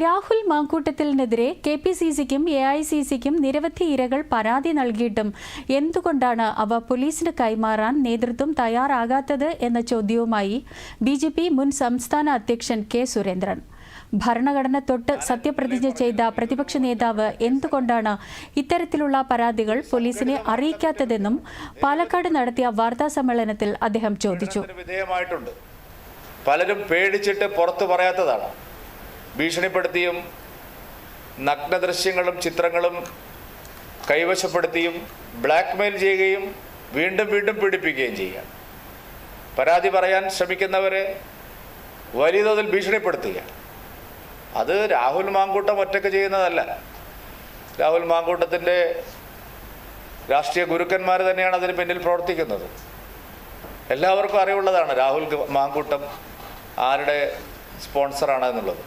രാഹുൽ മാങ്കൂട്ടത്തിനെതിരെ K P C സിക്കും A I C സിക്കും നിരവധി ഇരകൾ പരാതി നൽകിയിട്ടും എന്തുകൊണ്ടാണ് അവ പോലീസിന് കൈമാറാൻ നേതൃത്വം തയ്യാറാകാത്തത് എന്ന ചോദ്യവുമായി ബി ജെ പി മുൻ സംസ്ഥാന അധ്യക്ഷൻ കെ സുരേന്ദ്രൻ. ഭരണഘടന തൊട്ട് സത്യപ്രതിജ്ഞ ചെയ്ത പ്രതിപക്ഷ നേതാവ് എന്തുകൊണ്ടാണ് ഇത്തരത്തിലുള്ള പരാതികൾ പോലീസിനെ അറിയിക്കാത്തതെന്നും പാലക്കാട് നടത്തിയ വാർത്താ സമ്മേളനത്തിൽ അദ്ദേഹം ചോദിച്ചു. പലരും പേടിച്ചിട്ട് പുറത്തു പറയാത്തതാണ്. ഭീഷണിപ്പെടുത്തിയും നഗ്നദൃശ്യങ്ങളും ചിത്രങ്ങളും കൈവശപ്പെടുത്തിയും ബ്ലാക്ക്മെയിൽ ചെയ്യുകയും വീണ്ടും വീണ്ടും പീഡിപ്പിക്കുകയും ചെയ്യുക. പരാതി പറയാൻ ശ്രമിക്കുന്നവരെ വലിയ തോതിൽ ഭീഷണിപ്പെടുത്തുക. അത് രാഹുൽ മാങ്കൂട്ടം ഒറ്റയ്ക്ക് ചെയ്യുന്നതല്ല. രാഹുൽ മാങ്കൂട്ടത്തിന്റെ രാഷ്ട്രീയ ഗുരുക്കന്മാർ തന്നെയാണ് അതിന് പിന്നിൽ പ്രവർത്തിക്കുന്നത്. എല്ലാവർക്കും അറിവുള്ളതാണ് രാഹുൽ മാങ്കൂട്ടം ആരുടെ സ്പോൺസറാണ് എന്നുള്ളത്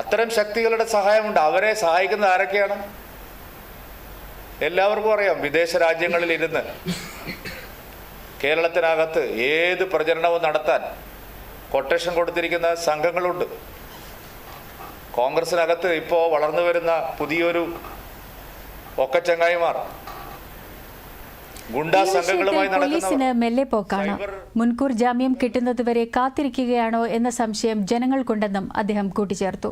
അത്തരം ശക്തികളുടെ സഹായമുണ്ട്. അവരെ സഹായിക്കുന്നത് ആരൊക്കെയാണ്? എല്ലാവർക്കും അറിയാം വിദേശ രാജ്യങ്ങളിൽ ഇരുന്ന് കേരളത്തിനകത്ത് ഏത് പ്രചരണവും നടത്താൻ കൊട്ടേഷൻ കൊടുത്തിരിക്കുന്ന സംഘങ്ങളുണ്ട്. കോൺഗ്രസിനകത്ത് ഇപ്പോൾ വളർന്നു വരുന്ന പുതിയൊരു ഒക്കച്ചങ്ങായിമാർ പോലീസിന് മെല്ലെ പോക്കാണ്. മുൻകൂർ ജാമ്യം കിട്ടുന്നതുവരെ കാത്തിരിക്കുകയാണോ എന്ന സംശയം ജനങ്ങൾക്കുണ്ടെന്നും അദ്ദേഹം കൂട്ടിച്ചേർത്തു.